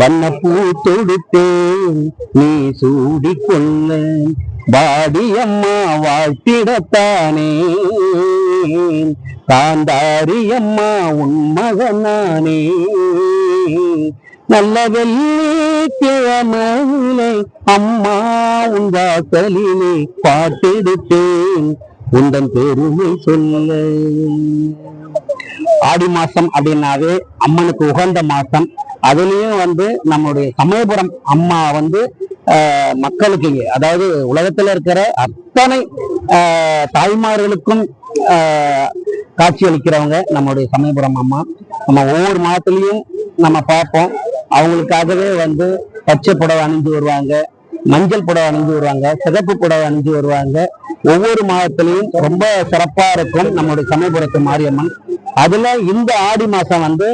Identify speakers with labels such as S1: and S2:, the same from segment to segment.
S1: வண்ணப்பூ தொடுத்தேன் நீ சூடிக்கொள்ள வாடி அம்மா வாழ்த்திடத்தானே. காந்தாரி அம்மா உன் மகனானே நல்ல வெள்ளிக்கிழமையிலே அம்மா உன் வாசலிலே பாட்டெடுத்தேன் உந்தன் பெருமை சொல்ல. ஆடி மாசம் அப்படின்னாவே அம்மனுக்கு உகந்த மாசம். அதுலயும் வந்து நம்மளுடைய சமயபுரம் அம்மா வந்து மக்களுக்கு அதாவது உலகத்துல இருக்கிற அத்தனை தாய்மார்களுக்கும் காட்சி அளிக்கிறவங்க நம்மளுடைய சமயபுரம் அம்மா. நம்ம ஒவ்வொரு மாதத்துலயும் நம்ம பார்ப்போம். அவங்களுக்காகவே வந்து பச்சை புடவை அணிஞ்சு வருவாங்க மஞ்சள் புடவை அணிஞ்சு வருவாங்க சிகப்பு புடவை அணிஞ்சு வருவாங்க. ஒவ்வொரு மாதத்திலையும் ரொம்ப சிறப்பா இருக்கும் நம்மளுடைய சமயபுரத்து மாரியம்மன். அதுல இந்த ஆடி மாசம் வந்து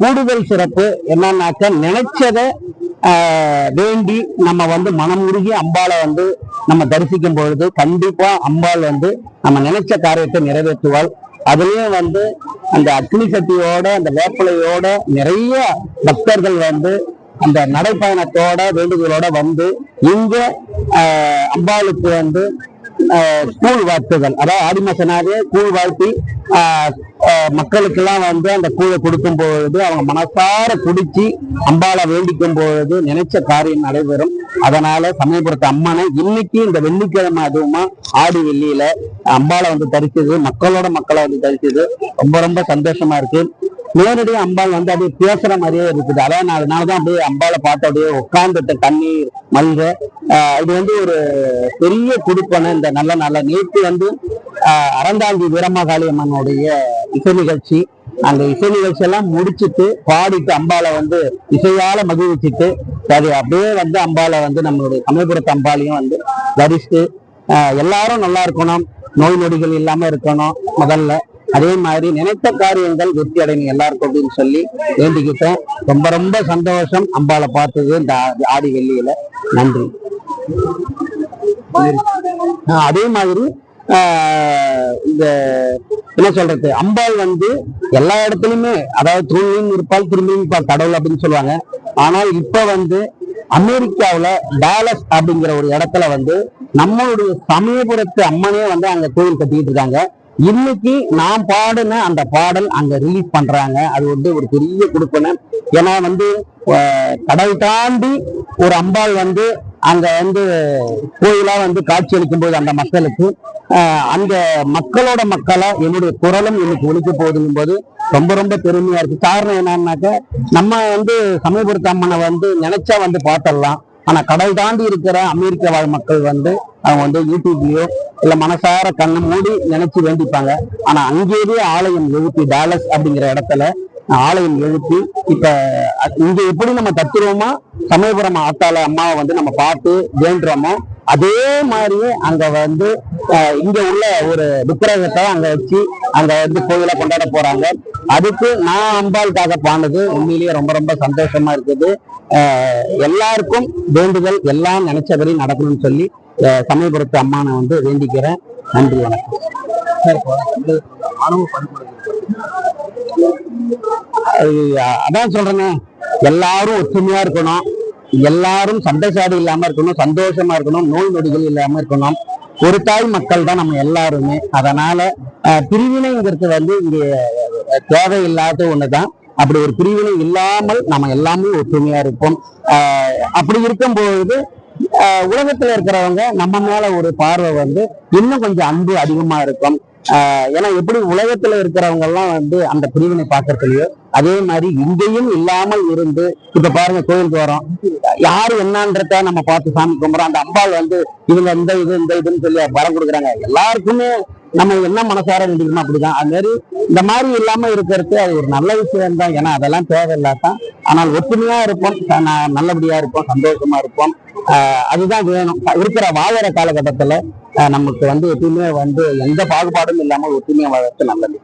S1: கூடுதல் சிறப்பு என்னன்னாக்க நினைச்சதை வேண்டி நம்ம வந்து மனம் உருகி அம்பாளை வந்து நம்ம தரிசிக்கும் பொழுது கண்டிப்பா அம்பாள் வந்து நம்ம நினைச்ச காரியத்தை நிறைவேற்றுவாள். அதுலயும் வந்து அந்த அக்னி சக்தியோட அந்த வேப்பிலையோட நிறைய பக்தர்கள் வந்து அந்த நடைப்பயணத்தோட வேண்டுதலோட வந்து இங்க அம்பாளுக்கு வந்து கூழ் வாழ்த்துதல் அதாவது ஆடி மாசனாவே கூழ் வாழ்த்தி மக்களுக்கெல்லாம் வந்து அந்த கூழை கொடுக்கும் பொழுது அவங்க மனசார குடிச்சு அம்பாளை வேண்டிக்கும் பொழுது நினைச்ச காரியம் நடைபெறும். அதனால சமயபுரத்து அம்மனை இன்னைக்கு இந்த வெள்ளிக்கிழமை அதுவுமா ஆடி வெள்ளியில அம்பாளை வந்து தரிச்சது மக்களோட மக்களை வந்து தரிச்சது ரொம்ப ரொம்ப சந்தோஷமா இருக்கு. நேரடியா அம்பாள் வந்து அப்படியே பேசுற மாதிரியே இருக்குது. அதான் அதனால அதனாலதான் அப்படியே அம்பாளை பார்த்து அப்படியே உட்கார்ந்துட்ட தண்ணீர் மல்க. இது வந்து ஒரு பெரிய குடுப்பனை இந்த நல்ல நல்ல நேற்று வந்து அறந்தாங்கி வீரமகாளி அம்மனுடைய இசை நிகழ்ச்சி. அந்த இசை நிகழ்ச்சி எல்லாம் முடிச்சிட்டு பாடிட்டு அம்பாளை வந்து இசையால மகிழ்ச்சிட்டு அது அப்படியே வந்து அம்பாளை வந்து நம்மளுடைய சமயபுரத்து அம்பாளையும் வந்து தரிசித்து எல்லாரும் நல்லா இருக்கணும். நோய் நொடிகள் இல்லாம இருக்கணும் முதல்ல. அதே மாதிரி நினைத்த காரியங்கள் வெற்றி அடையணும் எல்லாருக்கும் அப்படின்னு சொல்லி வேண்டிக்கிட்டேன் ரொம்ப ரொம்ப சந்தோஷம். அம்பாளை பார்த்தது இந்த ஆடி வெள்ளியில. நன்றி. ஆஹ் அதே மாதிரி ஆஹ் இந்த என்ன சொல்றது? அம்பாள் வந்து எல்லா இடத்துலயுமே அதாவது தூணியும் இருப்பாள் திரும்பியும் இருப்பாள் கடவுள் அப்படின்னு சொல்லுவாங்க. ஆனால் இப்ப வந்து அமெரிக்காவுல டாலஸ் அப்படிங்கிற ஒரு இடத்துல வந்து நம்மளுடைய சமயபுரத்து அம்மனே வந்து அங்க கோயில் கட்டிட்டு இருக்காங்க. இன்னைக்கு நான் பாடின அந்த பாடல் அங்க ரிலீஸ் பண்றாங்க. அது வந்து ஒரு பெரிய கொடுப்பனை. ஏன்னா வந்து கடல் தாண்டி ஒரு அம்பாள் வந்து அங்க வந்து கோயிலா வந்து காட்சி அளிக்கும் போது அந்த மக்களுக்கு அந்த மக்களோட மக்களா என்னுடைய குரலும் இன்னைக்கு ஒழிக்க போகுதுங்கும் போது ரொம்ப ரொம்ப பெருமையா இருக்கு. காரணம் என்னன்னாக்க நம்ம வந்து சமயபுரத்து அம்மனை வந்து நினைச்சா வந்து பார்த்தரலாம் ஆனா கடல் தாண்டி இருக்கிற அமெரிக்க வாழ் மக்கள் வந்து அவங்க வந்து யூடியூப்லயோ இல்ல மனசார கண்ணை மூடி நினைச்சு வேண்டிப்பாங்க. ஆனா அங்கேயே ஆலயம் எழுப்பி டாலஸ் அப்படிங்கிற இடத்துல ஆலயம் எழுப்பி இப்ப இங்க எப்படி நம்ம தத்துருவமா சமயபுரம் ஆத்தால அம்மாவை வந்து நம்ம பார்த்து வேண்டுறோமோ அதே மாதிரியே அங்க வந்து இங்க உள்ள ஒரு விக்கிரகத்தை அங்க வச்சு அங்க வந்து கோயிலை கொண்டாட போறாங்க. அதுக்கு நான் அம்பாளுக்காக பாண்டது உண்மையிலேயே ரொம்ப ரொம்ப சந்தோஷமா இருக்குது. எல்லாருக்கும் வேண்டுதல் எல்லாம் நினைச்சபடி நடக்கணும்னு சொல்லி சமயபுரத்து அம்மானை வந்து வேண்டிக்கிறேன். நன்றி வணக்கம். அதான் சொல்றேனே. எல்லாரும் ஒற்றுமையா இருக்கணும். எல்லாரும் சண்டைசாடி இல்லாம இருக்கணும் சந்தோஷமா இருக்கணும் நோய் நொடிகள் இல்லாம இருக்கணும். ஒரு தாய் மக்கள் தான் நம்ம எல்லாருமே. அதனால பிரிவினைங்கிறது வந்து இங்க தேவையில்லாத ஒண்ணுதான். அப்படி ஒரு பிரிவினை இல்லாமல் நம்ம எல்லாமே ஒற்றுமையா இருப்போம். அப்படி இருக்கும்பொழுது உலகத்துல இருக்கிறவங்க நம்ம மேல ஒரு பார்வை வந்து இன்னும் கொஞ்சம் அன்பு அதிகமா இருக்கும். ஆஹ் ஏன்னா எப்படி உலகத்துல இருக்கிறவங்க எல்லாம் வந்து அந்த பிரிவினை பார்க்கறதுலயோ அதே மாதிரி இங்கேயும் இல்லாமல் இருந்து இப்ப பாருங்க கோயிலுக்கு வரோம் யாரு என்னன்றத நம்ம பார்த்து சாமி கும்பிடுறோம். அந்த அம்பாள் வந்து இவங்க இந்த இது இந்த இதுன்னு சொல்லி வரம் கொடுக்குறாங்க. எல்லாருக்குமே நம்ம என்ன மனசார வேண்டிக்கணும் அப்படிதான். அது மாதிரி இந்த மாதிரி இல்லாம இருக்கிறது அது ஒரு நல்ல விஷயம் தான் ஏன்னா அதெல்லாம் தேவையில்லாதான். ஆனால் ஒற்றுமையா இருப்போம். நல்லபடியா இருப்போம். சந்தோஷமா இருப்போம். ஆஹ் அதுதான் வேணும். இருக்கிற வாழற காலகட்டத்துல நமக்கு வந்து எப்பயுமே வந்து எந்த பாகுபாடும் இல்லாமல் ஒற்றுமையா வாழறது நல்லது.